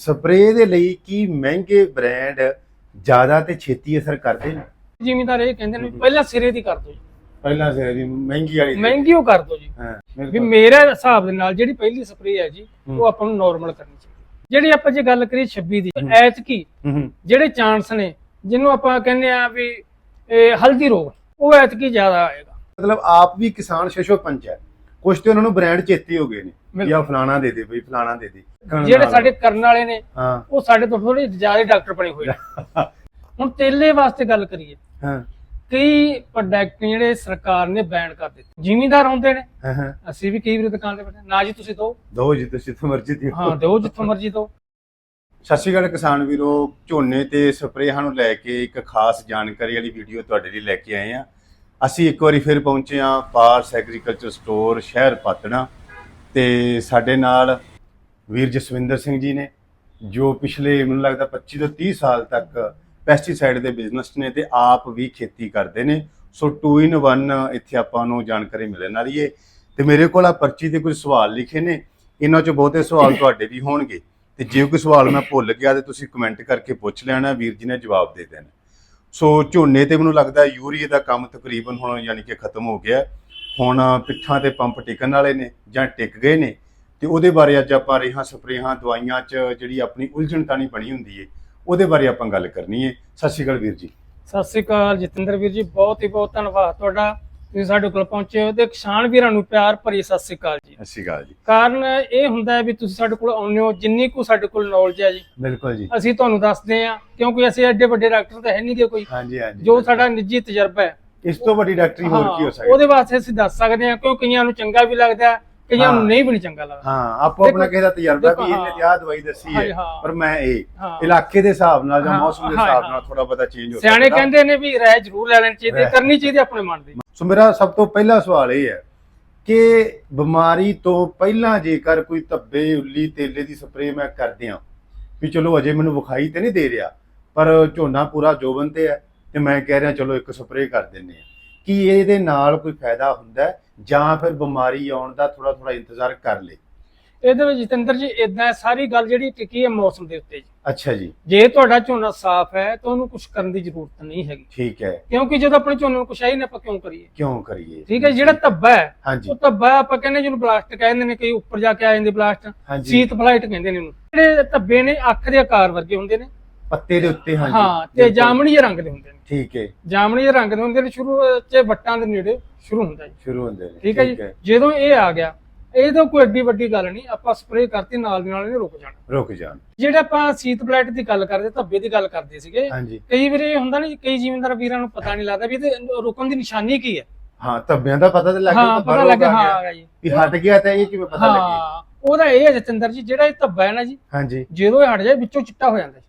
Spray ਦੇ ਲਈ ਕੀ ਮਹਿੰਗੇ ਬ੍ਰਾਂਡ ਜ਼ਿਆਦਾ ਤੇ ਛੇਤੀ ਅਸਰ ਕਰਦੇ ਨੇ? ਜ਼ਿਮੀਂਦਾਰ ਇਹ ਕਹਿੰਦੇ ਨੇ ਵੀ ਪਹਿਲਾਂ ਸਿਰੇ ਦੀ ਕਰ ਦਿਓ ਜੀ। ਪਹਿਲਾਂ ਸੇ ਜੀ ਮਹਿੰਗੀ ਵਾਲੀ ਮਹਿੰਗੀ ਉਹ ਕਰ ਦਿਓ ਜੀ। ਹਾਂ ਵੀ ਬਿਲਕੁਲ ਮੇਰੇ ਹਿਸਾਬ ਦੇ ਨਾਲ ਜਿਹੜੀ ਪਹਿਲੀ ਸਪਰੇਅ ਹੈ ਜੀ ਹੂੰ। ਉਹ ਆਪਾਂ ਨੂੰ ਨਾਰਮਲ ਕਰਨੀ ਚਾਹੀਦੀ। ਜਿਹੜੀ ਆਪਾਂ ਜੇ ਗੱਲ ਕਰੀਏ 26 ਦੀ ਹੂੰ। ਐਤਕੀ ਹੂੰ ਹੂੰ। ਜਿਹੜੇ ਚਾਂਸ ਨੇ ਜਿਹਨੂੰ ਆਪਾਂ ਕਹਿੰਦੇ ਆ ਵੀ ਇਹ ਹਲਦੀ ਰੋਗ ਉਹ ਐਤਕੀ ਜ਼ਿਆਦਾ ਆਏਗਾ। ਮਤਲਬ ਆਪ ਵੀ ਕਿਸਾਨ ਸ਼ਸ਼ੋ ਪੰਚ ਹੈ। ਕੁਝ ਤੇ ਉਹਨਾਂ ਨੂੰ ਬ੍ਰਾਂਡ ਚੇਤੇ ਹੋ ਗਏ ਨੇ। ਜਾਂ ਫਲਾਣਾ ਦੇ ਦੇ ਬਈ ਫਲਾਣਾ ਦੇ ਦੇ ਜਿਹੜੇ। ਸਾਡੇ ਕਰਨ ਵਾਲੇ ਨੇ ਉਹ ਸਾਡੇ ਤੋਂ ਥੋੜੇ ਜ਼ਿਆਦਾ ਡਾਕਟਰ ਬਣੇ ਹੋਏ ਨੇ। ਹੁਣ ਤੇਲੇ ਵਾਸਤੇ ਗੱਲ ਕਰੀਏ। ਹਾਂ। ਕਈ ਪ੍ਰੋਡਕਟ ਜਿਹੜੇ ਸਰਕਾਰ ਨੇ ਬੈਨ ਕਰ ਦਿੱਤੇ। ਜ਼ਿਮੀਂਦਾਰ ਆਉਂਦੇ ਨੇ। ਅਸੀਂ ਵੀ ਕਈ ਵਾਰ ਦੁਕਾਨ ਤੇ ਬੈਠੇ। ਨਾ ਜੀ ਤੁਸੀਂ ਦੋ। ਦੋ ਜੀ ਤੁਸੀਂ ਜਿੱਥੇ ਮਰਜ਼ੀ ਦਿਓ। ਹਾਂ ਦਿਓ ਜਿੱਥੋਂ ਮਰਜ਼ੀ ਦਿਓ। ਸਤਿ ਸ਼੍ਰੀ ਅਕਾਲ ਕਿਸਾਨ ਵੀਰੋ। ਝੋਨੇ ਤੇ ਸਪਰੇਹਾਂ ਨੂੰ ਲੈ ਕੇ ਇੱਕ ਖਾਸ ਜਾਣਕਾਰੀ ਵਾਲੀ ਵੀਡੀਓ ਤੁਹਾਡੇ ਲਈ ਲੈ ਕੇ ਆਏ ਆ ਅਸੀਂ ਇੱਕ ਵਾਰੀ ਫਿਰ ਪਹੁੰਚੇ ਆ ਪਾਰਸ ਐਗਰੀਕਲਚਰ ਸਟੋਰ ਸ਼ਹਿਰ ਪਾਤਣਾ ਤੇ ਸਾਡੇ ਨਾਲ ਵੀਰ ਜਸਵਿੰਦਰ ਸਿੰਘ ਜੀ ਨੇ, ਜੋ ਪਿਛਲੇ ਮੈਨੂੰ ਲੱਗਦਾ 25 ਤੋਂ 30 ਸਾਲ ਤੱਕ ਪੈਸਟੀਸਾਈਡ ਦੇ ਬਿਜ਼ਨਸ ਨੇ ਤੇ ਆਪ ਵੀ ਖੇਤੀ ਕਰਦੇ ਨੇ। ਸੋ 2 ਇਨ 1 ਇੱਥੇ ਆਪਾਂ ਨੂੰ ਜਾਣਕਾਰੀ ਮਿਲਣ ਵਾਲੀ ਏ। ਤੇ ਮੇਰੇ ਕੋਲ ਆ ਪਰਚੀ ਤੇ ਕੁਝ ਸਵਾਲ ਲਿਖੇ ਨੇ। ਇਹਨਾਂ ਚੋਂ ਬਹੁਤੇ ਸਵਾਲ ਤੁਹਾਡੇ ਵੀ ਹੋਣਗੇ। ਤੇ ਜੇ ਕੋਈ ਸਵਾਲ ਮੈਂ ਭੁੱਲ ਗਿਆ ਤੇ ਤੁਸੀਂ ਕਮੈਂਟ ਕਰਕੇ ਪੁੱਛ ਲੈਣਾ, ਵੀਰ ਜੀ ਨੇ ਜਵਾਬ ਦੇ ਦੇਣਾ। ਸੋ ਝੋਨੇ ਤੇ ਮੈਨੂੰ ਲੱਗਦਾ ਯੂਰੀਏ ਦਾ ਕੰਮ ਤਕਰੀਬਨ ਹੁਣ ਯਾਨੀ ਕਿ ਖਤਮ ਹੋ ਗਿਆ। ਹੁਣ ਪਿੱਠਾਂ ਤੇ ਪੰਪ ਟਿਕਣ ਵਾਲੇ ਨੇ ਜਾਂ ਟਿਕ ਗਏ ਨੇ ਤੇ ਉਹਦੇ ਬਾਰੇ ਅੱਜ ਆਪਾਂ ਰੇਹਾਂ ਸਪਰੇਹਾਂ ਦਵਾਈਆਂ 'ਚ ਜਿਹੜੀ ਆਪਣੀ ਉਲਝਣ ਤਾਣੀ ਬਣੀ ਹੁੰਦੀ ਏ, ਉਹਦੇ ਬਾਰੇ ਆਪਾਂ ਗੱਲ ਕਰਨੀ ਏ। ਸਤਿ ਸ਼੍ਰੀ ਅਕਾਲ ਵੀਰ ਜੀ। ਸਤਿ ਸ੍ਰੀ ਅਕਾਲ ਜਤਿੰਦਰ ਵੀਰ ਜੀ, ਬਹੁਤ ਹੀ ਬਹੁਤ ਧੰਨਵਾਦ ਤੁਹਾਡਾ। ਤੁਸੀਂ ਸਾਡੇ ਕੋਲ ਪਹੁੰਚੇ ਹੋ ਤੇ ਕਿਸਾਨ ਵੀਰਾਂ ਨੂੰ ਪਿਆਰ ਭਰੀ ਸਤਿ ਸ੍ਰੀ ਅਕਾਲ ਜੀ ਸਤਿ ਸ਼੍ਰੀ ਅਕਾਲ ਜੀ ਕਾਰਨ ਇਹ ਹੁੰਦਾ ਹੈ ਵੀ ਤੁਸੀਂ ਸਾਡੇ ਕੋਲ ਆਉਂਦੇ ਹੋ ਜਿੰਨੀ ਕੁ ਸਾਡੇ ਕੋਲ ਨੌਲੇਜ ਹੈ ਜੀ ਬਿਲਕੁਲ ਜੀ ਅਸੀਂ ਤੁਹਾਨੂੰ ਦੱਸਦੇ ਹਾਂ ਕਿਉਂਕਿ ਅਸੀਂ ਐਡੇ ਵੱਡੇ ਡਾਕਟਰ ਤਾਂ ਹੈ ਨਹੀਂ ਗੇ ਕੋਈ ਹਾਂਜੀ ਹਾਂਜੀ ਜੋ ਸਾਡਾ ਨਿੱਜੀ ਤਜਰਬਾ ਹੈ ਇਸ ਤੋਂ ਵੱਡੀ ਡਾਕਟਰੀ ਹੋਰ ਕੀ ਹੋ ਹਾਂ, ਸਕਦੀ ਉਹਦੇ ਵਾਸਤੇ ਅਸੀਂ ਦੱਸ ਸਕਦੇ ਹਾਂ ਕਿਉਂ ਕਈਆਂ ਨੂੰ ਚੰਗਾ ਵੀ ਲੱਗਦਾ ਕਈਆਂ। ਨੂੰ ਨਹੀਂ ਵੀ ਨਹੀਂ ਚੰਗਾ ਲੱਗਦਾ ਹਾਂ ਆਪੋ ਆਪਣਾ ਕਿਸੇ ਦਾ ਤਜਰਬਾ ਵੀ ਇਹਨੇ। ਤੇ ਦਵਾਈ ਦੱਸੀ ਹੈ। ਪਰ ਮੈਂ ਇਹ ਇਲਾਕੇ ਦੇ ਹਿਸਾਬ ਨਾਲ ਜਾਂ ਮੌਸਮ ਦੇ ਹਿਸਾਬ। ਨਾਲ ਥੋੜਾ ਬਹੁਤਾ ਚੇਂਜ ਹੋ ਸਿਆਣੇ। ਕਹਿੰਦੇ ਨੇ ਵੀ ਰਾਏ ਜ਼ਰੂਰ ਲੈ ਲੈਣੀ ਚਾਹੀਦੀ। ਕਰਨੀ ਚਾਹੀਦੀ ਆਪਣੇ ਮਨ ਦੀ ਸੋ ਮੇਰਾ ਸਭ ਤੋਂ ਪਹਿਲਾ ਸਵਾਲ ਇਹ ਹੈ ਕਿ ਬਿਮਾਰੀ ਤੋਂ ਪਹਿਲਾਂ ਜੇਕਰ ਕੋਈ ਧੱਬੇ, ਉੱਲੀ, ਤੇਲੇ ਦੀ ਸਪਰੇਅ ਮੈਂ ਕਰਦਿਆਂ ਵੀ ਚਲੋ ਅਜੇ ਮੈਨੂੰ ਵਿਖਾਈ ਤੇ ਨਹੀਂ ਦੇ ਰਿਹਾ, ਪਰ ਝੋਨਾ ਪੂਰਾ ਜੋਬਨ ਤੇ ਹੈ ਤੇ ਮੈਂ ਕਹਿ ਰਿਹਾ ਚਲੋ ਇੱਕ ਸਪਰੇਅ ਕਰ ਦਿੰਨੇ ਆ ਕੀ ਇਹਦੇ ਨਾਲ ਕੋਈ ਫਾਇਦਾ ਹੁੰਦਾ ਜਾਂ ਫਿਰ ਬਿਮਾਰੀ ਆਉਣ ਦਾ ਥੋੜਾ ਥੋੜਾ ਇੰਤਜ਼ਾਰ ਕਰ ਲੇ ਇਹਦੇ ਵਿੱਚ ਜਤਿੰਦਰ ਜੀ ਇਦਾਂ ਸਾਰੀ ਗੱਲ ਜਿਹੜੀ ਟਿਕੀ ਹੈ ਮੌਸਮ ਦੇ ਉੱਤੇ ਜੀ। ਅੱਛਾ ਜੀ। ਜੇ ਤੁਹਾਡਾ ਝੋਨਾ ਸਾਫ਼ ਹੈ ਤਾਂ ਉਹਨੂੰ ਕੁਝ ਕਰਨ ਦੀ ਜ਼ਰੂਰਤ ਨਹੀਂ ਹੈਗੀ। ਠੀਕ ਹੈ। ਕਿਉਂਕਿ ਜਦੋਂ ਆਪਣੇ ਝੋਨੇ ਨੂੰ ਕੁਛ ਆਈ ਨਾ ਆਪਾਂ ਕਿਉਂ ਕਰੀਏ? ਕਿਉਂ ਕਰੀਏ? ਠੀਕ ਹੈ ਜਿਹੜਾ ਧੱਬਾ ਹੈ ਉਹ ਧੱਬਾ ਆਪਾਂ ਕਹਿੰਦੇ ਜਿਹਨੂੰ ਬਲਾਸਟ ਕਹਿੰਦੇ ਨੇ ਕਈ ਉੱਪਰ ਜਾ ਕੇ ਆ ਜਾਂਦੇ ਬਲਾਸਟ ਸੀਤ ਫਲਾਈਟ ਕਹਿੰਦੇ ਨੇ ਉਹਨੂੰ। ਜਿਹੜੇ ਧੱਬੇ ਨੇ ਅੱਖ ਦੇ ਆਕਾਰ ਵਰਗੇ ਹੁੰਦੇ ਨੇ। ਪੱਤੇ ਦੇ ਉੱਤੇ ਹਾਂਜੀ। ਹਾਂ ਤੇ। ਜਾਮਣੀ ਰੰਗ ਦੇ ਹੁੰਦੇ ਨੇ। ਠੀਕ ਹੈ। ਜਾਮਣੀ ਰੰਗ ਦੇ ਹੁੰਦੇ ਨੇ ਸ਼ੁਰੂ ਚ ਵੱਟਾਂ ਦੇ ਨੇੜੇ ਸ਼ੁਰੂ ਹੁੰਦਾ ਜੀ। ਸ਼ੁਰੂ ਹੁੰਦੇ ਨੇ। ਠੀਕ ਹੈ ਜੀ। ਜਦੋਂ ਇਹ ਆ ਗਿਆ ਇਹ ਤਾਂ ਕੋਈ ਐਡੀ ਵੱਡੀ ਗੱਲ ਨਹੀਂ ਆਪਾਂ ਸਪਰੇਅ ਕਰਤੀ ਨਾਲ ਦੀ ਨਾਲ ਇਹਨੇ ਰੁਕ ਜਾਣਾ। ਰੁਕ ਜਾਣ। ਜਿਹੜੇ ਆਪਾਂ ਸੀਤ ਫਲਾਈਟ ਦੀ ਗੱਲ ਕਰਦੇ ਧੱਬੇ ਦੀ ਗੱਲ ਕਰਦੇ ਸੀਗੇ ਹਾਂਜੀ। ਕਈ ਵਾਰ ਇਹ ਹੁੰਦਾ ਨਾ ਜੀ, ਕਈ ਜ਼ਿਮੀਂਦਾਰ ਵੀਰਾਂ ਨੂੰ ਪਤਾ ਨਹੀਂ ਲੱਗਦਾ ਵੀ ਇਹਦੇ ਰੁਕਣ ਦੀ ਨਿਸ਼ਾਨੀ ਕੀ ਹੈ। ਹਾਂ ਧੱਬਿਆਂ ਦਾ ਪਤਾ ਤੇ ਲੱਗ ਗਿਆ ਹਾਂ ਪਤਾ ਲੱਗਾ ਹਾਂ ਜੀ ਵੀ ਹਟ ਗਿਆ ਤਾਂ ਇਹ ਕਿਵੇਂ ਪਤਾ ਲੱਗੇ? ਹਾਂ ਉਹਦਾ ਇਹ ਹੈ ਜਤਿੰਦਰ ਜੀ ਜਿਹੜਾ ਇਹ ਧੱਬਾ ਹੈ ਨਾ ਜੀ ਹਾਂਜੀ। ਜਦੋਂ ਇਹ ਹਟ ਜਾਏ ਵਿੱਚੋਂ ਚਿੱਟਾ ਹੋ ਜਾਂਦਾ।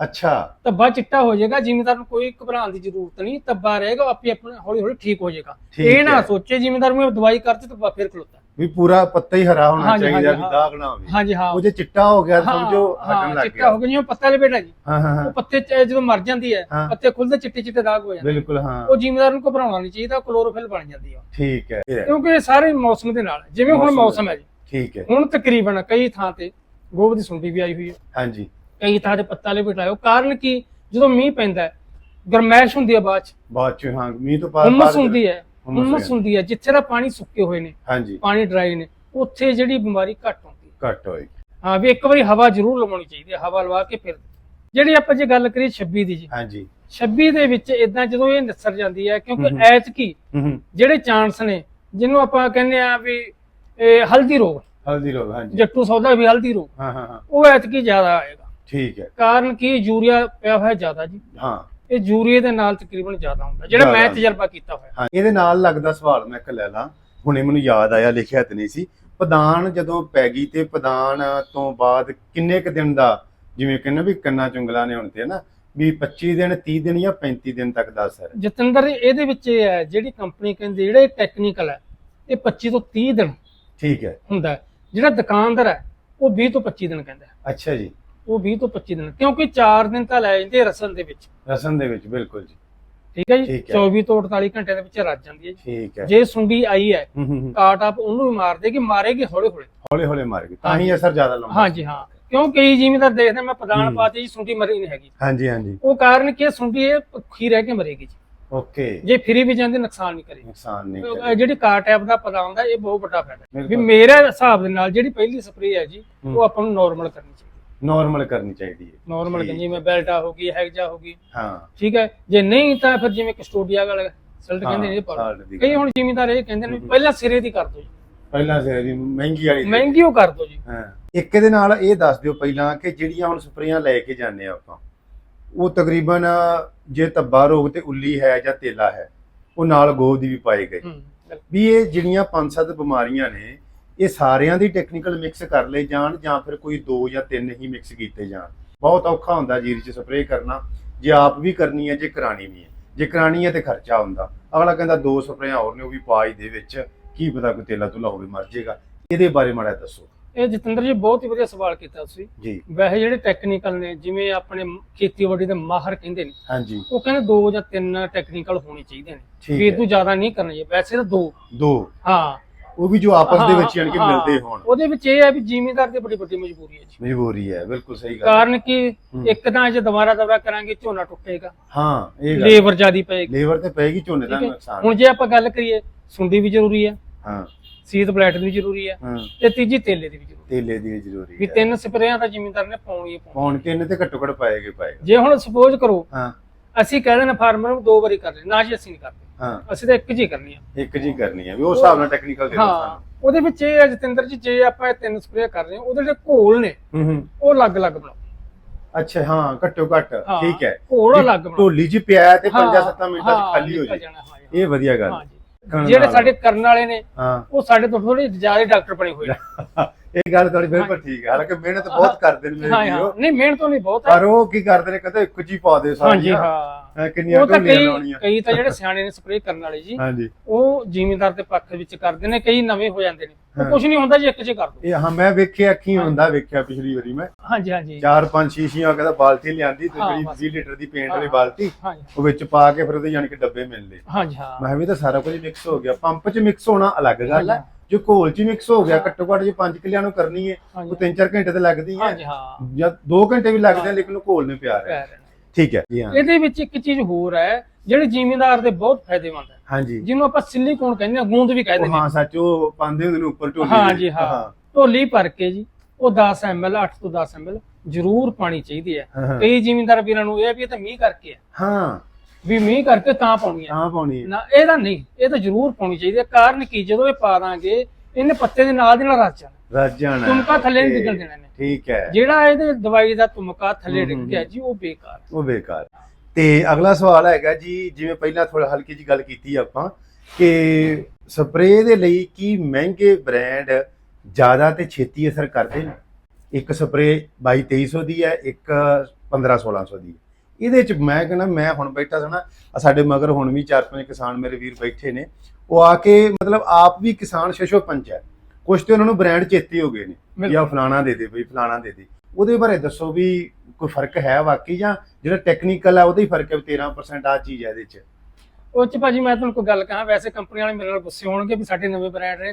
ਅੱਛਾ। ਧੱਬਾ ਚਿੱਟਾ ਹੋ ਜਾਏਗਾ ਜ਼ਿਮੀਂਦਾਰ ਨੂੰ ਕੋਈ ਘਬਰਾਉਣ ਦੀ ਜ਼ਰੂਰਤ ਨਹੀਂ ਧੱਬਾ ਰਹੇਗਾ ਆਪੇ ਆਪਣੇ ਹੌਲੀ ਹੌਲੀ ਠੀਕ ਹੋ ਜਾਏਗਾ। ਇਹ ਨਾ। ਸੋਚੇ ਜ਼ਿਮੀਂਦਾਰ ਇਹ ਦਵਾਈ ਕਰਤੀ ਧੱਬਾ ਫੇਰ ਖਲੋਤਾ। ਵੀ ਪੂਰਾ ਪੱਤਾ ਹੀ ਹਰਾ ਹੋਣਾ ਹਾਂਜੀ, ਚਾਹੀਦਾ ਹਾਂਜੀ, ਵੀ ਹਾਂ। ਦਾਗ ਨਾ ਹੋਵੇ ਹਾਂਜੀ ਹਾਂ। ਉਹ ਜੇ ਚਿੱਟਾ ਹੋ ਗਿਆ ਹਾਂ, ਸਮਝੋ ਹਟਣ ਹਾਂ, ਲੱਗ ਚਿੱਟਾ ਗਿਆ। ਹੋ ਗਿਆ ਜਿਵੇਂ ਪੱਤਾ ਲਪੇਟਾ ਜੀ। ਹਾਂ ਹਾਂ ਉਹ ਹਾਂ ਪੱਤੇ ਚ ਜਦੋਂ ਮਰ ਜਾਂਦੀ ਹੈ ਹਾਂ। ਪੱਤੇ ਖੁੱਲਦੇ ਚਿੱਟੇ ਚਿੱਟੇ ਦਾਗ ਹੋ ਜਾਂਦੇ ਬਿਲਕੁਲ ਹਾਂ। ਉਹ ਜ਼ਿਮੀਂਦਾਰ ਨੂੰ ਘਬਰਾਉਣਾ ਨਹੀਂ ਚਾਹੀਦਾ ਕਲੋਰੋਫਿਲ ਬਣ ਜਾਂਦੀ ਆ। ਠੀਕ ਹੈ ਕਿਉਂਕਿ ਇਹ ਸਾਰੇ ਮੌਸਮ ਦੇ ਨਾਲ ਹੈ। ਜਿਵੇਂ ਹੁਣ ਮੌਸਮ ਹੈ ਜੀ। ਠੀਕ ਹੈ। ਹੁਣ ਤਕਰੀਬਨ ਕਈ ਥਾਂ ਤੇ ਗੋਬ ਦੀ ਸੁੰਡੀ ਵੀ ਆਈ ਹੋਈ ਹੈ। ਹਾਂਜੀ। ਕਈ ਥਾਂ ਤੇ ਪੱਤਾ ਲਪੇਟਾਇਓ ਕਾਰਨ ਕੀ? ਜਦੋਂ ਮੀਂਹ ਪੈਂਦਾ ਹੈ ਗਰਮੈਸ਼ ਹੁੰਦੀ ਹੈ ਬਾਅਦ ਚ। ਬਾਅਦ ਚ ਹਾਂ ਮੀਂਹ ਤੋਂ ਬਾਅਦ ਹੁਮਸ ਬਾਅਦ- ਹੁੰਦੀ ਹੈ। ਹੁਮਸ ਹੁੰਦੀ ਹੈ ਜਿੱਥੇ ਦਾ ਪਾਣੀ ਸੁੱਕੇ ਹੋਏ ਨੇ ਹਾਂਜੀ। ਪਾਣੀ ਡਰਾਈ ਨੇ ਉੱਥੇ ਜਿਹੜੀ ਬਿਮਾਰੀ ਘੱਟ ਹੁੰਦੀ ਹੈ। ਘੱਟ ਹੋਏਗੀ ਹਾਂ ਵੀ ਇੱਕ ਵਾਰੀ ਹਵਾ ਜ਼ਰੂਰ ਲਵਾਉਣੀ ਚਾਹੀਦੀ ਹੈ ਹਵਾ ਲਵਾ ਕੇ ਫਿਰ। ਜਿਹੜੀ ਆਪਾਂ ਜੇ ਗੱਲ ਕਰੀਏ 26 ਦੀ ਜੀ ਹਾਂਜੀ। 26 ਦੇ ਵਿੱਚ ਇਦਾਂ ਜਦੋਂ ਇਹ ਨਿਸਰ ਜਾਂਦੀ ਹੈ ਕਿਉਂਕਿ ਹੂੰ ਹੂੰ। ਜਿਹੜੇ ਚਾਂਸ ਨੇ ਜਿਹਨੂੰ ਆਪਾਂ ਕਹਿੰਦੇ ਆ ਵੀ ਇਹ ਹਲਦੀ ਰੋਗ ਹਲਦੀ ਰੋਗ ਹਾਂਜੀ। ਜੱਟੂ ਸੌਦਾ ਵੀ ਹਲਦੀ ਰੋਗ ਹਾਂ ਹਾਂ। ਉਹ ਐਤਕੀ ਜ਼ਿਆਦਾ ਆਏਗਾ। ਠੀਕ ਹੈ। ਕਾਰਨ ਕੀ? ਯੂਰੀਆ ਪਿਆ ਹੋਇਆ ਜ਼ਿਆਦਾ ਜੀ। ਹਾਂ। ਇਹ ਯੂਰੀਏ ਦੇ ਨਾਲ ਤਕਰੀਬਨ ਜ਼ਿਆਦਾ ਹੁੰਦਾ। ਜਿਹੜਾ ਮੈਂ। ਤਜਰਬਾ ਕੀਤਾ ਹੋਇਆ। ਹਾਂ ਇਹਦੇ ਨਾਲ ਲੱਗਦਾ ਸਵਾਲ ਮੈਂ ਇੱਕ ਲੈ ਲਾਂ। ਹੁਣੇ ਮੈਨੂੰ ਯਾਦ ਆਇਆ ਲਿਖਿਆ ਤੇ ਨਹੀਂ ਸੀ। ਪਦਾਨ ਜਦੋਂ ਪੈ ਗਈ ਤੇ ਪਦਾਨ ਤੋਂ ਬਾਅਦ ਕਿੰਨੇ ਕ ਦਿਨ ਦਾ ਜਿਵੇਂ ਕਹਿੰਦੇ ਵੀ ਕੰਨਾ ਚੁੰਗਲਾ ਨੇ ਹੁਣ ਤੇ ਨਾ ਵੀ 25 ਦਿਨ 30 ਦਿਨ ਜਾਂ 35 ਦਿਨ ਤੱਕ ਦਾ ਅਸਰ ਜਤਿੰਦਰ ਇਹਦੇ ਵਿੱਚ ਇਹ ਹੈ ਜਿਹੜੀ ਕੰਪਨੀ ਕਹਿੰਦੀ ਜਿਹੜਾ ਟੈਕਨੀਕਲ ਹੈ ਇਹ 25 ਤੋਂ 30 ਦਿਨ ਠੀਕ ਹੈ। ਹੁੰਦਾ ਜਿਹੜਾ ਦੁਕਾਨਦਾਰ ਹੈ ਉਹ 20 ਤੋਂ 25 ਦਿਨ ਕਹਿੰਦਾ। ਅੱਛਾ ਜੀ। ਉਹ 20 ਤੋਂ 25 ਦਿਨ ਕਿਉਂਕਿ 4 ਦਿਨ ਤਾਂ ਲੈ ਜਾਂਦੇ ਰਸਨ ਦੇ ਵਿੱਚ। ਰਸਨ ਦੇ ਵਿੱਚ ਬਿਲਕੁਲ ਜੀ। ਠੀਕ ਹੈ ਜੀ? ਠੀਕ ਹੈ। 24 ਤੋਂ 48 ਘੰਟੇ ਦੇ ਵਿੱਚ ਰੱਜ ਜਾਂਦੀ ਹੈ ਜੀ। ਠੀਕ ਹੈ। ਜੇ ਸੁੰਡੀ ਆਈ ਹੈ। ਕਾਟ ਆਪ ਉਹਨੂੰ ਵੀ ਮਾਰ ਦੇਗੀ ਮਾਰੇਗੀ ਹੌਲੇ ਹੌਲੇ ਹੌਲੇ ਹੌਲੇ ਮਾਰ ਗਈ ਤਾਂ ਹੀ ਅਸਰ ਜ਼ਿਆਦਾ ਲੰਬਾ ਹਾਂਜੀ ਹਾਂ। ਕਿਉਂ ਕਈ ਜ਼ਿਮੀਦਾਰ ਦੇਖਦੇ ਮੈਂ ਪ੍ਰਧਾਨ। ਪਾਤੀ ਜੀ ਸੁੰਡੀ ਮਰੀ ਨਹੀਂ ਹੈਗੀ। ਹਾਂਜੀ ਹਾਂਜੀ। ਉਹ ਕਾਰਨ ਕੀ ਸੁੰਡੀ ਇਹ ਭੁੱਖੀ ਰਹਿ ਕੇ ਮਰੇਗੀ ਜੀ। ਓਕੇ। ਜੇ ਫਰੀ ਵੀ ਜਾਂਦੀ ਨੁਕਸਾਨ ਨਹੀਂ ਕਰੇਗੀ। ਨੁਕਸਾਨ ਨਹੀਂ ਕਰੇ। ਜਿਹੜੀ ਕਾਰ ਟੈਪ ਦਾ ਪਤਾ ਹੁੰਦਾ ਇਹ ਬਹੁਤ ਵੱਡਾ ਫਾਇਦਾ। ਹੈ। ਵੀ। ਮੇਰੇ ਹਿਸਾਬ ਦੇ ਨਾਲ ਜਿਹੜੀ ਪਹਿਲੀ ਸਪਰੇਅ ਹੈ ਜੀ। ਉਹ ਆਪਾਂ ਨੂੰ ਨਾਰਮਲ ਕਰਨੀ ਚਾਹੀਦੀ। ਨਾਰਮਲ ਕਰਨੀ ਚਾਹੀਦੀ ਹੈ। ਨਾਰਮਲ ਠੀਕ। ਜਿਵੇਂ ਬੈਲਟਾ ਹੋ ਗਈ ਹੈਗਜਾ ਹੋ ਗਈ। ਹਾਂ। ਠੀਕ ਹੈ? ਜੇ ਨਹੀਂ ਤਾਂ ਫਿਰ ਜਿਵੇਂ ਕਸਟੋਡੀਆ ਵਾਲਾ ਸਲਟ ਕਹਿੰਦੇ ਨੇ ਇਹ ਦੀ ਕਈ ਹੁਣ ਜ਼ਿਮੀਦਾਰ ਇਹ ਕਹਿੰਦੇ ਨੇ ਵੀ ਪਹਿਲਾਂ ਸਿਰੇ ਦੀ ਕਰ ਦਿਓ ਜੀ। ਪਹਿਲਾਂ ਸੇ ਦੀ ਮਹਿੰਗੀ ਵਾਲੀ ਦੇ- ਮਹਿੰਗੀ ਉਹ ਕਰ ਦਿਓ ਜੀ। ਹਾਂ। ਇੱਕ ਇਹਦੇ ਨਾਲ ਇਹ ਦੱਸ ਦਿਓ ਪਹਿਲਾਂ ਕਿ ਜਿਹੜੀਆਂ ਹੁਣ ਸਪਰੇਆਂ ਲੈ ਕੇ ਜਾਂਦੇ ਆ ਆਪਾਂ ਉਹ ਤਕਰੀਬਨ ਜੇ ਧੱਬਾ ਰੋਗ ਤੇ ਉੱਲੀ ਹੈ ਜਾਂ ਤੇਲਾ ਹੈ ਉਹ ਨਾਲ ਗੋਹ ਦੀ ਵੀ ਪਾਏ ਗਏ ਹੂੰ ਬਿਲਕੁਲ। ਵੀ ਇਹ ਜਿਹੜੀਆਂ ਪੰਜ ਸੱਤ ਬਿਮਾਰੀਆਂ ਨੇ ਇਹ ਸਾਰਿਆਂ ਦੀ ਟੈਕਨੀਕਲ ਮਿਕਸ ਕਰ ਲਏ ਜਾਣ ਜਾਂ ਫਿਰ ਕੋਈ ਦੋ ਜਾਂ ਤਿੰਨ ਹੀ ਮਿਕਸ ਕੀਤੇ ਜਾਣ। ਬਹੁਤ ਔਖਾ ਹੁੰਦਾ ਜੀਰੀ 'ਚ ਸਪਰੇਅ ਕਰਨਾ। ਜੇ ਆਪ ਵੀ ਕਰਨੀ ਹੈ ਜੇ ਕਰਾਣੀ ਵੀ ਹੈ। ਜੇ ਕਰਾਣੀ ਹੈ ਤੇ ਖਰਚਾ ਹੁੰਦਾ। ਅਗਲਾ ਕਹਿੰਦਾ ਦੋ ਸਪਰੇਆਂ ਹੋਰ ਨੇ ਉਹ ਵੀ ਪਾ ਹੀ ਦੇ ਵਿੱਚ। ਕੀ ਪਤਾ ਕੋਈ ਤੇਲਾ ਤੁਲਾ ਹੋਵੇ ਮਰ ਜਾਏਗਾ ਇਹਦੇ ਬਾਰੇ ਮਾੜਾ ਦੱਸੋ। ਇਹ ਜਤਿੰਦਰ ਜੀ ਬਹੁਤ ਹੀ ਵਧੀਆ ਸਵਾਲ ਕੀਤਾ ਤੁਸੀਂ। ਜੀ। ਵੈਸੇ ਜਿਹੜੇ ਟੈਕਨੀਕਲ ਨੇ ਜਿਵੇਂ ਆਪਣੇ ਖੇਤੀਬਾੜੀ ਦੇ ਮਾਹਰ ਕਹਿੰਦੇ ਨੇ ਹਾਂਜੀ। ਉਹ ਕਹਿੰਦੇ ਦੋ ਜਾਂ ਤਿੰਨ ਟੈਕਨੀਕਲ ਹੋਣੇ ਚਾਹੀਦੇ ਨੇ। ਵੀ ਇਹ। ਤੋਂ ਜ਼ਿਆਦਾ ਨਹੀਂ ਕਰਨਾ। ਚਾਹੀਦਾ ਵੈਸੇ ਤਾਂ ਦੋ। ਦੋ। ਹਾਂ। ਉਹ ਵੀ ਜੋ ਆਪਸ ਦੇ ਵਿੱਚ ਯਾਨੀ ਕਿ। ਮਿਲਦੇ ਹੋਣ। ਉਹਦੇ ਵਿੱਚ ਇਹ ਹੈ ਵੀ ਜ਼ਿਮੀਂਦਾਰ ਦੀ ਬੜੀ ਵੱਡੀ ਮਜਬੂਰੀ ਹੈ ਜੀ। ਮਜਬੂਰੀ ਹੈ ਬਿਲਕੁਲ ਸਹੀ ਗੱਲ। ਕਾਰਨ ਕਿ। ਇੱਕ ਤਾਂ ਜੇ ਦੁਬਾਰਾ ਦੌਰਾ ਕਰਾਂਗੇ ਝੋਨਾ ਟੁੱਟੇਗਾ। ਹਾਂ ਇਹ ਗੱਲ ਲੇਬਰ ਜ਼ਿਆਦੀ ਪਏਗੀ। ਲੇਬਰ ਤੇ ਪੈਗੀ ਝੋਨੇ ਦਾ ਨੁਕਸਾਨ। ਹੁਣ ਜੇ ਆਪਾਂ ਗੱਲ ਕਰੀਏ ਸੁੰਡੀ ਵੀ ਜ਼ਰੂਰੀ ਹੈ। ਹਾਂ। ਸੀਤ ਬਲੈਟ ਦੀ ਵੀ ਜ਼ਰੂਰੀ ਹੈ। ਤੇ ਤੀਜੀ ਤੇਲੇ ਦੀ ਵੀ ਜ਼ਰੂਰੀ ਤੇਲੇ ਦੀ ਵੀ ਜ਼ਰੂਰੀ ਵੀ ਹੈ। ਤਿੰਨ ਸਪਰੇਆਂ ਤਾਂ ਜ਼ਿਮੀਂਦਾਰ ਨੇ ਪਾਉਣੀ ਹੀ ਪਾਉਣੀ ਤਿੰਨ ਤੇ ਘੱਟੋ ਘੱਟ ਪਾਏਗੇ ਪਾਏਗਾ। ਜੇ ਹੁਣ ਸਪੋਜ਼ ਕਰੋ ਹਾਂ। ਅਸੀਂ ਕਹਿੰਦੇ ਨੇ ਫਾਰਮਰ ਨੂੰ ਦੋ ਵਾਰੀ ਕਰ ਲੈ ਨਾ ਜੀ ਅਸੀਂ ਨਹੀਂ ਕਰਦੇ। ਹਾਂ। ਅਸੀਂ ਤਾਂ ਇੱਕ ਜੀ ਕਰਨੀ ਆ। ਇੱਕ ਜੀ ਕਰਨੀ ਹੈ ਵੀ ਉਸ ਹਿਸਾਬ ਨਾਲ ਟੈਕਨੀਕਲ ਦੇ ਹਾਂ ਸਾਨੂੰ। ਉਹਦੇ ਵਿੱਚ ਇਹ ਹੈ ਜਤਿੰਦਰ ਜੀ ਜੇ ਆਪਾਂ ਇਹ ਤਿੰਨ ਸਪਰੇਅ ਕਰ ਰਹੇ ਹਾਂ ਉਹਦੇ ਜਿਹੜੇ ਘੋਲ ਨੇ ਹੂੰ ਹੂੰ। ਉਹ ਅਲੱਗ-ਅਲੱਗ ਬਣਾਓ। ਅੱਛਾ ਹਾਂ ਘੱਟੋ ਘੱਟ ਹਾਂ, ਠੀਕ ਹੈ। ਘੋਲ ਵੀ ਅਲੱਗ ਬਣਾਓ। ਢੋਲੀ 'ਚ ਪਿਆ ਤੇ ਹਾਂ, 5-7 ਮਿੰਟਾਂ 'ਚ ਖਾਲੀ ਹੋ ਨਿਕਲ ਜੇ। ਜਾਣਾ, ਹਾਂ ਜੀ, ਇਹ ਵਧੀਆ ਗੱਲ ਹਾਂ। ਜੀ। ਕਰਨ ਜਿਹੜੇ ਨਾਲ। ਸਾਡੇ ਕਰਨ ਵਾਲੇ ਨੇ ਹਾਂ। ਉਹ ਸਾਡੇ ਤੋਂ ਥੋੜੇ ਜ਼ਿਆਦਾ ਡਾਕਟਰ ਬਣੇ ਹੋਏ ਨੇ। ਇਹ ਗੱਲ ਤੁਹਾਡੀ ਬਿਲਕੁਲ ਠੀਕ ਹੈ। ਹਾਲਾਂਕਿ ਮਿਹਨਤ ਬਹੁਤ ਕਰਦੇ ਨੇ ਮੇਰੇ ਵੀਰੋ। ਨਹੀਂ ਮਿਹਨਤ ਨਹੀਂ ਬਹੁਤ ਹੈ। ਪਰ ਉਹ ਕੀ ਕਰਦੇ ਨੇ ਕਹਿੰਦੇ ਇੱਕ ਜੀ ਪਾ ਦੇ ਸਾਰੀਆਂ। ਹਾਂ। ਹਾਂ, ਕਿੰਨੀਆਂ ਉਹ ਤਾਂ ਢੋਲੀਆਂ ਕਈ ਲਾਉਣੀਆਂ। ਕਈ ਤਾਂ ਜਿਹੜੇ ਸਿਆਣੇ ਨੇ ਸਪਰੇਅ ਕਰਨ ਵਾਲੇ ਜੀ ਹਾਂਜੀ। ਉਹ ਜ਼ਿਮੀਂਦਾਰ ਦੇ ਪੱਖ ਵਿੱਚ ਕਰਦੇ ਨੇ ਕਈ ਨਵੇਂ ਹੋ ਜਾਂਦੇ ਨੇ। ਕੁਝ ਨਹੀਂ ਹੁੰਦਾ ਜੀ ਇੱਕ ਚ ਕਰ ਦੋ। ਇਹ ਹਾਂ ਮੈਂ ਵੇਖਿਆ ਅੱਖੀ ਹੁੰਦਾ ਵੇਖਿਆ ਪਿਛਲੀ ਵਾਰੀ ਮੈਂ। ਹਾਂਜੀ ਹਾਂਜੀ। ਚਾਰ ਪੰਜ ਸ਼ੀਸ਼ੀਆਂ ਕਹਿੰਦਾ ਬਾਲਟੀ ਲਿਆਂਦੀ ਤੇ ਜਿਹੜੀ ਬਸ। 20 ਲੀਟਰ ਦੀ ਪੇਂਟ ਵਾਲੀ। ਬਾਲਟੀ ਹਾਂਜੀ। ਉਹ ਵਿੱਚ ਪਾ ਕੇ ਫਿਰ ਉਹਦੇ ਯਾਨੀ ਕਿ ਡੱਬੇ ਮਿਲਦੇ। ਹਾਂਜੀ ਹਾਂ। ਮੈਂ ਵੀ ਤਾਂ ਸਾਰਾ ਕੁਝ ਮਿਕਸ ਹੋ ਗਿਆ। ਪੰਪ 'ਚ ਮਿਕਸ ਹੋਣਾ ਅਲੱਗ ਗੱਲ ਹੈ। ਹਾਂਜੀ। ਜੋ ਘੋਲ 'ਚ ਮਿਕਸ ਹੋ ਗਿਆ। ਘੱਟੋ ਘੱਟ ਜੇ 5 ਕਿੱਲਿਆਂ ਨੂੰ ਕਰਨੀ ਹੈ ਹਾਂਜੀ। ਉਹ 3-4 ਘੰਟੇ ਤੇ ਲੱਗਦੀ ਹੈ ਹਾਂਜੀ ਹਾਂ। ਜਾਂ 2 ਘੰਟੇ ਵੀ ਲੱਗਦੇ ਆ ਲੇਕਿਨ ਉਹ ਘੋਲ ਨੇ ਪਿਆਰ ਹੈ। ਠੀਕ ਹੈ। ਜੀ ਹਾਂ। ਇਹਦੇ ਵਿੱਚ ਇੱਕ ਚੀਜ਼ ਹੋਰ ਹੈ ਜਿਹੜੇ ਜ਼ਿਮੀਂਦਾਰ ਦੇ ਬਹੁਤ ਫਾਇਦੇਮੰਦ ਹੈ। ਹਾਂਜੀ। ਜਿਹਨੂੰ ਆਪਾਂ ਸਿਲੀਕੋਨ ਕਹਿੰਦੇ ਆ ਗੂੰਦ ਵੀ ਕਹਿੰਦੇ ਨੇ। ਹਾਂ ਸੱਚ ਉਹ ਪਾਉਂਦੇ ਹੁੰਦੇ ਨੇ ਉੱਪਰ ਢੋਲੀ ਹਾਂ ਦੇ। ਜੀ ਹਾਂ। ਢੋਲੀ ਭਰ ਕੇ ਜੀ ਉਹ 10 ml 8 ਤੋਂ 10 ml ਜ਼ਰੂਰ ਪਾਣੀ ਚਾਹੀਦੀ ਹੈ। ਕਈ ਜ਼ਿਮੀਂਦਾਰ ਵੀਰਾਂ ਨੂੰ ਇਹ ਵੀ ਇਹ ਤਾਂ ਮੀਂਹ ਕਰਕੇ ਹੈ। ਹਾਂ। ਵੀ ਮੀਂਹ ਕਰਕੇ ਤਾਂ ਪਾਉਣੀ ਹੈ। ਤਾਂ ਪਾਉਣੀ ਹੈ। ਨਾ ਇਹਦਾ ਨਹੀਂ ਇਹ ਤਾਂ ਜ਼ਰੂਰ ਪਾਉਣੀ ਚਾਹੀਦੀ ਹੈ। ਕਾਰਨ ਕੀ? ਜਦੋਂ ਇਹ ਪਾ ਦਾਂਗੇ ਇਹਨੇ ਪੱਤੇ ਦੇ ਨਾਲ ਦੀ ਨਾਲ ਰਚ ਜਾਣਾ। ਰੱਜ ਜਾਣਾ। ਤੁਮਕਾ ਥੱਲੇ ਨਹੀਂ ਤੇ ਡਿੱਗਣ ਦੇਣਾ ਇਹਨੇ। ਠੀਕ ਹੈ। ਜਿਹੜਾ ਇਹਦੇ ਦਵਾਈ ਦਾ ਤੁਮਕਾ ਥੱਲੇ ਡਿੱਗ ਗਿਆ ਜੀ ਉਹ ਬੇਕਾਰ। ਉਹ ਬੇਕਾਰ। ਤੇ ਅਗਲਾ ਸਵਾਲ ਹੈਗਾ ਜੀ ਜਿਵੇਂ ਪਹਿਲਾਂ ਥੋੜਾ ਹਲਕੀ ਜੀ ਗੱਲ ਕੀਤੀ ਆਪਾਂ ਕਿ ਸਪਰੇਅ ਦੇ ਲਈ ਕੀ ਮਹਿੰਗੇ ਬ੍ਰਾਂਡ ਜ਼ਿਆਦਾ ਤੇ ਛੇਤੀ ਅਸਰ ਕਰਦੇ ਨੇ? ਇੱਕ ਸਪਰੇਅ 22 2300 ਦੀ ਹੈ ਇੱਕ 15 1600 ਦੀ ਹੈ। ਇਹਦੇ ਚ ਮੈਂ ਕਹਿੰਦਾ ਮੈਂ ਹੁਣ ਬੈਠਾ ਸੀ ਨਾ ਆਹ ਸਾਡੇ ਮਗਰ ਹੁਣ ਵੀ ਚਾਰ ਪੰਜ ਕਿਸਾਨ ਮੇਰੇ ਵੀਰ ਬੈਠੇ ਨੇ ਉਹ ਆ ਕੇ ਮਤਲਬ ਆਪ ਵੀ ਕਿਸਾਨ ਸ਼ਸ਼ੋ ਪੰਚ ਹੈ ਕੁਝ ਤੇ ਉਹਨਾਂ ਨੂੰ ਬ੍ਰਾਂਡ ਚੇਤੇ ਹੋ ਗਏ ਨੇ। ਜਾਂ ਫਲਾਣਾ ਦੇ ਦੇ ਬਈ ਫਲਾਣਾ ਦੇ ਦੇ ਉਹਦੇ ਬਾਰੇ ਦੱਸੋ ਵੀ ਕੋਈ ਫ਼ਰਕ ਹੈ ਵਾਕਈ ਜਾਂ ਜਿਹੜਾ ਟੈਕਨੀਕਲ ਹੈ ਉਹਦਾ ਹੀ ਫ਼ਰਕ ਹੈ ਵੀ 13% ਆ ਚੀਜ਼ ਹੈ ਇਹਦੇ ਚ ਉਹ ਚ ਭਾਜੀ ਮੈਂ ਤੁਹਾਨੂੰ ਕੋਈ ਗੱਲ ਕਹਾਂ ਵੈਸੇ ਕੰਪਨੀ ਵਾਲੇ ਮੇਰੇ ਨਾਲ ਗੁੱਸੇ ਹੋਣਗੇ ਵੀ ਸਾਡੇ ਨਵੇਂ ਬ੍ਰਾਂਡ ਨੇ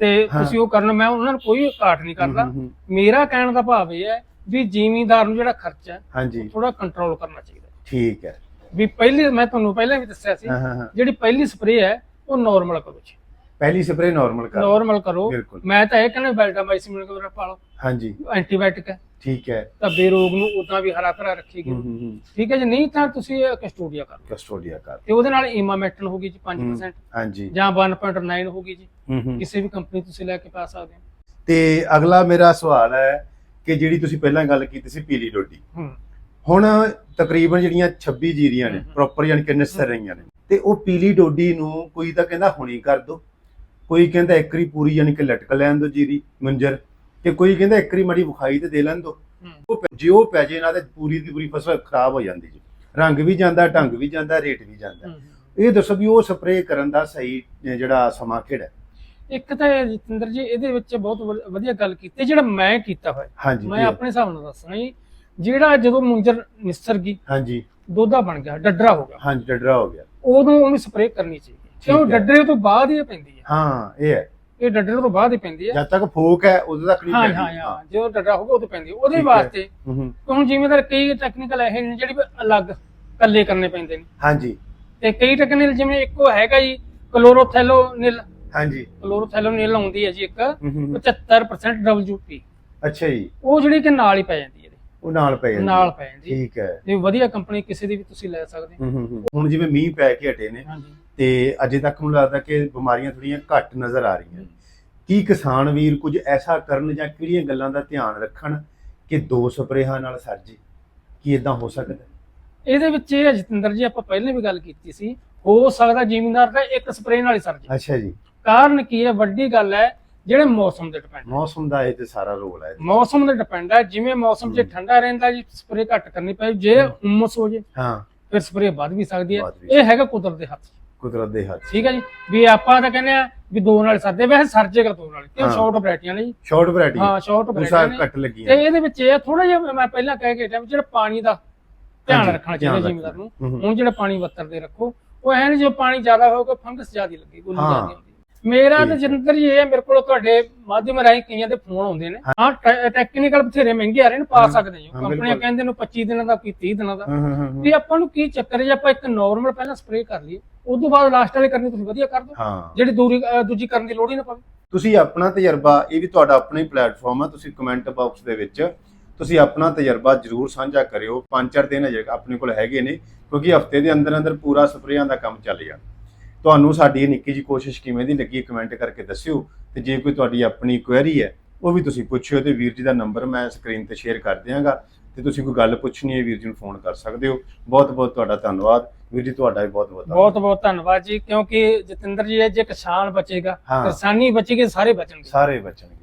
ਤੇ। ਤੁਸੀਂ ਉਹ ਕਰਨ ਮੈਂ ਉਹਨਾਂ ਨੂੰ ਕੋਈ ਕਾਟ ਨਹੀਂ ਕਰਦਾ। ਮੇਰਾ ਕਹਿਣ ਦਾ ਭਾਵ ਇਹ ਹੈ ਵੀ ਜ਼ਿਮੀਂਦਾਰ ਨੂੰ ਜਿਹੜਾ ਖਰਚਾ ਹੈ ਹਾਂਜੀ। ਥੋੜਾ ਕੰਟਰੋਲ ਕਰਨਾ ਚਾਹੀਦਾ। ਠੀਕ ਹੈ। ਵੀ ਪਹਿਲੀ ਮੈਂ ਤੁਹਾਨੂੰ ਪਹਿਲਾਂ ਵੀ ਦੱਸਿਆ ਸੀ ਹਾਂ ਹਾਂ ਹਾਂ। ਜਿਹੜੀ ਪਹਿਲੀ ਸਪਰੇਅ ਹੈ ਉਹ ਨਾਰਮਲ ਕਰੋ ਜੀ। ਪਹਿਲੀ ਸਪਰੇ ਨਾਰਮਲ ਕਰ। ਨਾਰਮਲ ਕਰੋ। ਬਿਲਕੁਲ। ਮੈਂ ਤਾਂ ਇਹ ਕਹਿੰਦਾ ਬੈਲਟਾਮਾਈਸਿਨ ਵਗੈਰਾ ਪਾ ਲਓ ਹਾਂਜੀ। ਐਂਟੀਬਾਇਓਟਿਕ ਹੈ। ਠੀਕ ਹੈ। ਤਾਂ ਬੇਰੋਗ ਨੂੰ ਉਦਾਂ ਵੀ ਹਰਾ ਭਰਾ ਰੱਖੇਗੀ ਹੂੰ ਹੂੰ ਹੂੰ। ਠੀਕ ਹੈ ਜੀ ਨਹੀਂ ਤਾਂ ਤੁਸੀਂ ਕਸਟੋਡੀਆ ਕਰ। ਲਓ ਕਸਟੋਡੀਆ ਕਰ। ਤੇ ਉਹਦੇ ਨਾਲ ਇਮਾਮੈਟਨ ਹੋਗੀ ਜੀ 5% ਹਾਂਜੀ। ਜਾਂ 1.9 ਹੋਗੀ ਜੀ। ਹੂੰ ਹੂੰ। ਕਿਸੇ ਵੀ ਕੰਪਨੀ ਤੁਸੀਂ ਲੈ ਕੇ ਪਾ ਸਕਦੇ ਹੋ। ਤੇ ਅਗਲਾ ਮੇਰਾ ਸਵਾਲ ਹੈ ਕਿ ਜਿਹੜੀ ਤੁਸੀਂ ਪਹਿਲਾਂ ਗੱਲ ਕੀਤੀ ਸੀ ਪੀਲੀ ਡੋਡੀ ਹੂੰ ਹੁਣ ਤਕਰੀਬਨ ਜਿਹੜੀਆਂ 26 ਜੀਰੀਆਂ ਨੇ। ਪ੍ਰੋਪਰ ਯਾਨੀ ਕਿ ਨਿਸਰ ਰਹੀਆਂ ਨੇ ਤੇ ਉਹ ਪੀਲੀ ਡੋਡੀ ਨੂੰ ਕੋਈ ਤਾਂ ਕਹਿੰਦਾ ਹੁਣੀ ਕਰ ਦੋ ਕੋਈ ਕਹਿੰਦਾ ਇੱਕਰੀ ਪੂਰੀ ਯਾਨੀ ਕਿ ਲਟਕ ਲੈਣ ਦੋ ਜੀਰੀ ਮੰਜਰ ਤੇ ਕੋਈ ਕਹਿੰਦਾ ਇੱਕਰੀ ਮੜੀ ਵਿਖਾਈ ਤੇ ਦੇ ਲੈਣ ਦੋ। ਉਹ ਜੇ ਉਹ ਪੈ ਜੇ ਨਾ ਤੇ ਪੂਰੀ ਦੀ ਪੂਰੀ ਫਸਲ ਖਰਾਬ ਹੋ ਜਾਂਦੀ ਜੀ ਰੰਗ ਵੀ ਜਾਂਦਾ ਢੰਗ ਵੀ ਜਾਂਦਾ ਰੇਟ ਵੀ ਜਾਂਦਾ। ਇਹ ਦੱਸੋ ਵੀ ਉਹ ਸਪਰੇਅ ਕਰਨ ਦਾ ਸਹੀ ਜਿਹੜਾ ਸਮਾਂ ਕਿਹੜਾ? ਇੱਕ ਤਾਂ ਜਤਿੰਦਰ ਜੀ ਇਹਦੇ ਵਿੱਚ ਬਹੁਤ ਵ- ਵਧੀਆ ਗੱਲ ਕੀਤੀ ਜਿਹੜਾ ਮੈਂ ਕੀਤਾ ਹੋਇਆ। ਹਾਂਜੀ ਮੈਂ ਜੀ, ਆਪਣੇ ਹਿਸਾਬ ਨਾਲ ਦੱਸਣਾ ਜੀ ਜਿਹੜਾ ਜਦੋਂ ਮੁੰਜਰ ਨਿਸਰ ਗਈ ਹਾਂਜੀ। ਦੋਦਾ ਬਣ ਗਿਆ ਡੱਡਰਾ ਹੋ ਗਿਆ। ਹਾਂਜੀ ਡੱਡਰਾ ਹੋ ਗਿਆ। ਉਦੋਂ ਉਹਨੂੰ ਸਪਰੇਅ ਕਰਨੀ ਚਾਹੀਦੀ ਹੈ। ਕਿਉਂ? ਹੈ। ਡੱਡਰੇ ਤੋਂ ਬਾਅਦ ਹੀ ਇਹ ਪੈਂਦੀ ਹੈ। ਹਾਂ ਇਹ ਹੈ। ਇਹ ਡੱਡਣ ਤੋਂ ਬਾਅਦ ਹੀ ਪੈਂਦੀ ਹੈ। ਜਦ ਤੱਕ ਫੋਕ ਹੈ ਉਦੋਂ ਤੱਕ ਨਹੀਂ ਹਾਂ ਪੈਂਦੀ। ਹਾਂ ਹਾਂ ਜਦੋਂ ਡੱਡਾ ਹੋਊਗਾ ਉਦੋਂ ਪੈਂਦੀ ਹੈ। ਉਹਦੇ ਠੀਕ ਹੈ। ਵਾਸਤੇ ਹੂੰ ਹੂੰ। ਹੁਣ ਜਿਵੇਂ ਕਈ ਟੈਕਨੀਕਲ ਇਹ ਨੇ ਜਿਹੜੇ ਵੀ ਅਲੱਗ ਕੱਲੇ ਕਰਨੇ ਪੈਂਦੇ ਨੇ। ਹਾਂਜੀ। ਤੇ ਕਈ ਟੈਕਨੀਕਲ ਜਿਵੇਂ ਇੱਕੋ ਹੈਗਾ ਜੀ ਕਲੋਰੋਥੈਲੋਨਿਲ। ਹਾਂਜੀ। ਕਲੋਰੋਥੈਲੋਨਿਲ ਆਉਂਦੀ ਹੈ ਜੀ ਇੱਕ ਹੂੰ ਹੂੰ 75% WP ਅੱਛਾ ਜੀ। ਉਹ ਜਿਹੜੀ ਕਿ ਨਾਲ ਹੀ ਪੈ ਜਾਂਦੀ ਹੈ ਇਹਦੇ ਉਹ ਨਾਲ ਪੈ ਜਾਂਦੀ ਨਾਲ ਪੈ ਜਾਂਦੀ ਹੈ। ਠੀਕ ਹੈ। ਤੇ ਵਧੀਆ ਕੰਪਨੀ ਕਿਸੇ ਦੀ ਵੀ ਤੁਸੀਂ ਲੈ ਸਕਦੇ ਹੋ। ਹੂੰ ਹੂੰ ਹੂੰ। ਹੁਣ ਜਿਵੇਂ ਮੀਂਹ ਪੈ ਕੇ ਹਟੇ ਨੇ ਹਾਂਜੀ। ਤੇ ਅਜੇ ਤੱਕ ਮੈਨੂੰ ਲੱਗਦਾ ਕਿ ਬਿਮਾਰੀਆਂ ਥੋੜੀਆਂ ਘੱਟ ਨਜ਼ਰ ਆ ਰਹੀਆਂ। ਕੀ ਕਿਸਾਨ ਵੀਰ ਕੁਝ ਐਸਾ ਕਰਨ ਜਾਂ ਕਿਹੜੀਆਂ ਗੱਲਾਂ ਦਾ ਧਿਆਨ ਰੱਖਣ ਕਿ ਦੋ ਸਪਰੇਹਾਂ ਨਾਲ ਸਰ ਜੇ? ਕੀ ਇਦਾਂ ਹੋ ਸਕਦਾ? ਇਹਦੇ ਵਿੱਚ ਇਹ ਹੈ ਜਤਿੰਦਰ ਜੀ ਆਪਾਂ ਪਹਿਲਾਂ ਵੀ ਗੱਲ ਕੀਤੀ ਸੀ। ਹੋ ਸਕਦਾ ਜ਼ਿਮੀਂਦਾਰ ਦਾ ਇੱਕ ਸਪਰੇਅ ਨਾਲ ਹੀ ਸਰ ਜੇ। ਅੱਛਾ ਜੀ। ਕਾਰਨ ਕੀ ਹੈ? ਵੱਡੀ ਗੱਲ ਹੈ ਜਿਹੜੇ ਮੌਸਮ ਤੇ ਡਿਪੈਂਡ ਮੌਸਮ ਦਾ ਇਹ ਤੇ ਸਾਰਾ ਰੋਲ ਹੈ। ਮੌਸਮ ਤੇ ਡਿਪੈਂਡ ਹੈ ਜਿਵੇਂ ਮੌਸਮ ਹਮ। ਠੰਡਾ ਰਹਿੰਦਾ ਜੀ ਸਪਰੇਅ ਘੱਟ ਕਰਨੀ ਪਏ ਜੇ ਹਮ। ਹੁਮਸ ਹੋ ਜੇ ਹਾਂ। ਫਿਰ ਸਪਰੇਅ ਵੱਧ ਵੀ ਸਕਦੀ ਹੈ। ਇਹ ਹੈਗਾ ਕੁਦਰਤ ਦੇ ਹੱਥ। ਕੁਦਰਤ ਦੇ ਹੱਥ। ਠੀਕ ਹੈ ਜੀ? ਵੀ ਆਪਾਂ ਤਾਂ ਕਹਿੰਦੇ ਆ ਵੀ ਦੋ ਨਾਲ ਸਰਦੇ ਵੈਸੇ ਸਰ ਜੇਗਾ ਦੋ ਨਾਲ। ਕਿਉਂ। ਸ਼ਾਰਟ ਵੈਰਾਈਟੀਆਂ ਨੇ ਜੀ ਸ਼ਾਰਟ ਵੈਰਾਈਟੀ ਹਾਂ ਸ਼ਾਰਟ ਨੇ ਘੱਟ ਲੱਗੀਆਂ ਤੇ ਇਹਦੇ ਵਿੱਚ ਇਹ ਥੋੜਾ ਜਿਹਾ ਮੈਂ ਪਹਿਲਾਂ ਕਹਿ ਕੇ ਵੀ ਜਿਹੜਾ ਪਾਣੀ ਦਾ ਧਿਆਨ ਰੱਖਣਾ ਚਾਹੀਦਾ ਜ਼ਿਮੀਦਾਰ ਨੂੰ। ਹੁਣ ਜਿਹੜਾ ਪਾਣੀ ਵਰਤਦੇ ਰੱਖੋ ਉਹ ਐ ਨਹੀਂ ਜੇ ਪਾਣੀ ਜ਼ਿਆਦਾ ਹੋਊਗਾ ਫੰਗਸ ਜ਼ਿਆਦਾ ਲੱਗੀ ਗੁੱਲੀ ਹਾਂ। ਮੇਰਾ ਤਾਂ ਹੈ। ਜਨਤਰ ਜੀ ਇਹ ਹੈ, ਮੇਰੇ ਕੋਲ ਤੁਹਾਡੇ ਮਾਧਿਅਮ ਰਾਹੀਂ ਕਈਆਂ ਦੇ ਫੋਨ ਆਉਂਦੇ ਨੇ। ਹਾਂ। ਟੈਕਨੀਕਲ ਬਥੇਰੇ ਮਹਿੰਗੇ ਆ ਰਹੇ ਨੇ ਪਾ ਹਾਂ, ਸਕਦੇ ਹਾਂ, ਕੰਪਨੀਆਂ। ਕਹਿੰਦੇ ਨੇ 25 ਦਿਨਾਂ ਦਾ ਕੋਈ 30 ਦਿਨਾਂ ਦਾ। ਹਾਂ ਹਾਂ ਹਾਂ ਵੀ ਆਪਾਂ ਨੂੰ ਕੀ ਚੱਕਰ ਹੈ ਜੇ ਆਪਾਂ ਇੱਕ ਨਾਰਮਲ ਪਹਿਲਾਂ ਸਪਰੇਅ ਕਰ ਲਈਏ ਉਸ ਤੋਂ ਬਾਅਦ ਲਾਸਟ ਵਾਲੇ ਕਰਨੀ ਤੁਸੀਂ ਵਧੀਆ ਕਰ ਦਿਓ। ਹਾਂ। ਜਿਹੜੀ ਦੂਰੀ ਦੂਜੀ ਕਰਨ ਦੀ ਲੋੜ ਹੀ ਨਾ ਪਵੇ। ਤੁਸੀਂ ਆਪਣਾ ਤਜਰਬਾ ਇਹ ਵੀ ਤੁਹਾਡਾ ਆਪਣਾ ਹੀ ਪਲੇਟਫਾਰਮ ਆ ਤੁਸੀਂ ਕਮੈਂਟ ਬਾਕਸ ਦੇ ਵਿੱਚ ਤੁਸੀਂ ਆਪਣਾ ਤਜਰਬਾ ਜਰੂਰ ਸਾਂਝਾ ਕਰਿਓ। ਪੰਜ ਚਾਰ ਦਿਨ ਅਜੇ ਆਪਣੇ ਕੋਲ ਹੈਗੇ ਨੇ ਕਿਉਂਕਿ ਹਫ਼ਤੇ ਦੇ ਅੰਦਰ ਅੰਦਰ ਪੂਰਾ ਸਪਰੇਆਂ ਦਾ ਕੰਮ ਚੱਲ ਗਿਆ ਤੁਹਾਨੂੰ ਸਾਡੀ ਇਹ ਨਿੱਕੀ ਜੀ ਕੋਸ਼ਿਸ਼ ਕਿਵੇਂ ਦੀ ਲੱਗੀ ਕਮੈਂਟ ਕਰਕੇ ਦੱਸਿਓ। ਤੇ ਜੇ ਕੋਈ ਤੁਹਾਡੀ ਆਪਣੀ ਕੁਐਰੀ ਹੈ ਉਹ ਵੀ ਤੁਸੀਂ ਪੁੱਛਿਓ ਤੇ ਵੀਰ ਜੀ ਦਾ ਨੰਬਰ ਮੈਂ ਸਕਰੀਨ ਤੇ ਸ਼ੇਅਰ ਕਰ ਦਿਆਂਗਾ। ਤੇ ਤੁਸੀਂ ਕੋਈ ਗੱਲ ਪੁੱਛਣੀ ਹੈ ਵੀਰ ਜੀ ਨੂੰ ਫੋਨ ਕਰ ਸਕਦੇ ਹੋ। ਬਹੁਤ ਬਹੁਤ ਤੁਹਾਡਾ ਧੰਨਵਾਦ। ਵੀਰ ਜੀ ਤੁਹਾਡਾ ਵੀ ਬਹੁਤ ਬਹੁਤ ਬਹੁਤ ਬਹੁਤ ਧੰਨਵਾਦ ਜੀ ਕਿਉਂਕਿ ਜਤਿੰਦਰ ਜੀ ਜੇ ਕਿਸਾਨ ਬਚੇਗਾ। ਕਿਸਾਨੀ ਬਚੇਗੀ ਸਾਰੇ ਬਚਣਗੇ। ਸਾਰੇ ਬਚਣਗੇ।